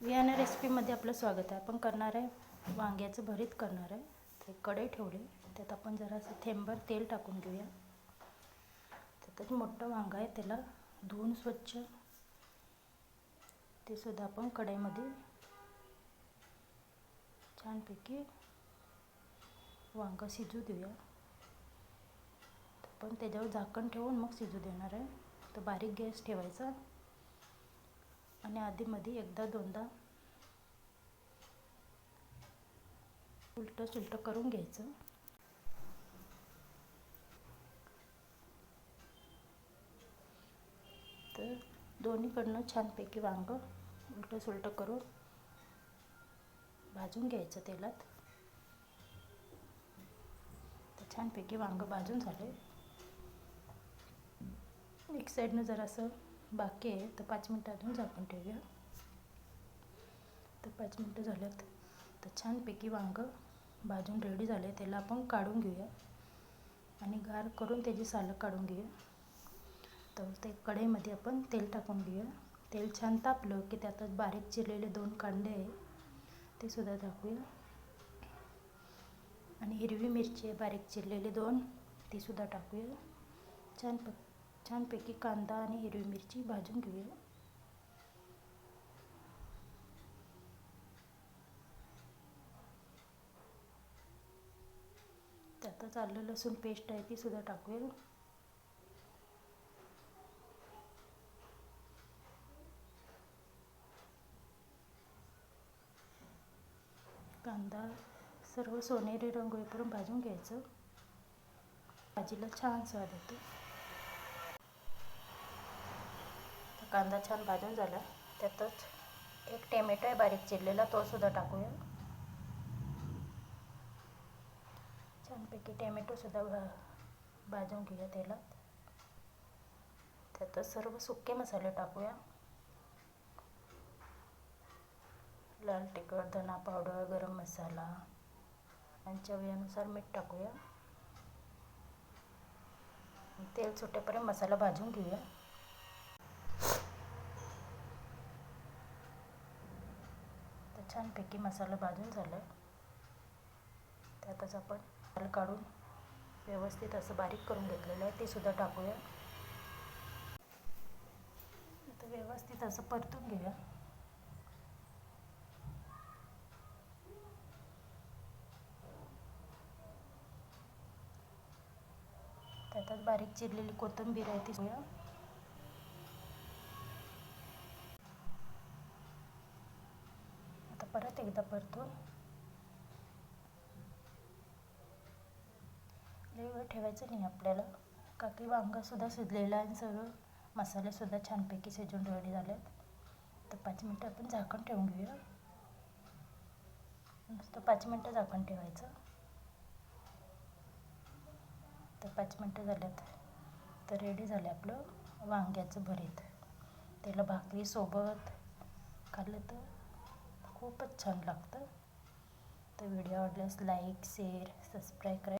Vienna रेसिपीमध्ये आपलं स्वागत आहे. आपण करणार आहे वांग्याचं भरीत करणार आहे. ते कढई ठेवले. त्यात आपण जरासं थेंबर तेल टाकून घेऊया. त्यातच मोठं वांगं आहे. त्याला धुवून स्वच्छ ते सुद्धा आपण कढईमध्ये छानपैकी वांगं शिजू देऊया. पण त्याच्यावर झाकण ठेवून मग शिजू देणार आहे. तर बारीक गॅस ठेवायचा. आणि आधीमध्ये एकदा दोनदा उलटं सुलटं करून घ्यायचं. तर दोन्हीकडनं छानपैकी वांग उलटं सुलटं करून भाजून घ्यायचं तेलात. तर छानपैकी वांग भाजून झाले एक साईडनं जरासं बाकी आहे. तर पाच मिनटं अजून झाकून ठेवूया. तर पाच मिनटं झाल्यात. तर छानपैकी वांगं भाजून रेडी झाले. त्याला आपण काढून घेऊया. आणि गार करून त्याची सालं काढून घेऊया. तर ते कढईमध्ये आपण तेल टाकून घेऊया. तेल छान तापलं की त्यातच बारीक चिरलेले दोन कांदे आहे ते सुद्धा टाकूया. आणि हिरवी मिरची आहे बारीक चिरलेले दोन ती सुद्धा टाकूया. छान पक छानपैकी कांदा आणि हिरवी मिरची भाजून घेऊया. त्यातच आलं लसूण पेस्ट आहे ती सुद्धा टाकूया. कांदा सर्व सोनेरी रंग होईपर्यंत भाजून घ्यायचं. भाजीला छान स्वाद येतो. कांदा छान भाजून झाला. त्यातच एक टॅमॅटो आहे बारीक चिरलेला तोसुद्धा टाकूया. छानपैकी टॅमॅटोसुद्धा भा भाजून घेऊया तेलात. त्यातच सर्व सुके मसाले टाकूया. लाल तिखट धना पावडर गरम मसाला आणि चवीनुसार मीठ टाकूया. तेल सुटेपर्यंत मसाला भाजून घेऊया. छानपैकी मसाला भाजून झाला त्यातच आपण तेल काढून व्यवस्थित असं बारीक करून घेतलेलं आहे ते सुद्धा टाकूया. आता व्यवस्थित असं परतून घेऊया. त्यातच बारीक चिरलेली कोथिंबीर आहे ती आता परत एकदा परतून. वेळ ठेवायचं नाही आपल्याला. काकी वांगासुद्धा शिजलेलं आहे आणि सगळं मसालेसुद्धा छानपैकी शिजून रेडी झालेत. तर पाच मिनटं आपण झाकण ठेवून घेऊया. नुसतं पाच मिनटं झाकण ठेवायचं. तर पाच मिनटं झाल्यात. तर रेडी झालं आपलं वांग्याचं भरीत. त्याला भाकरीसोबत खाल्लं तर खूपच छान लागतं. तर व्हिडिओ आवडल्यास लाईक शेअर सबस्क्राईब करा.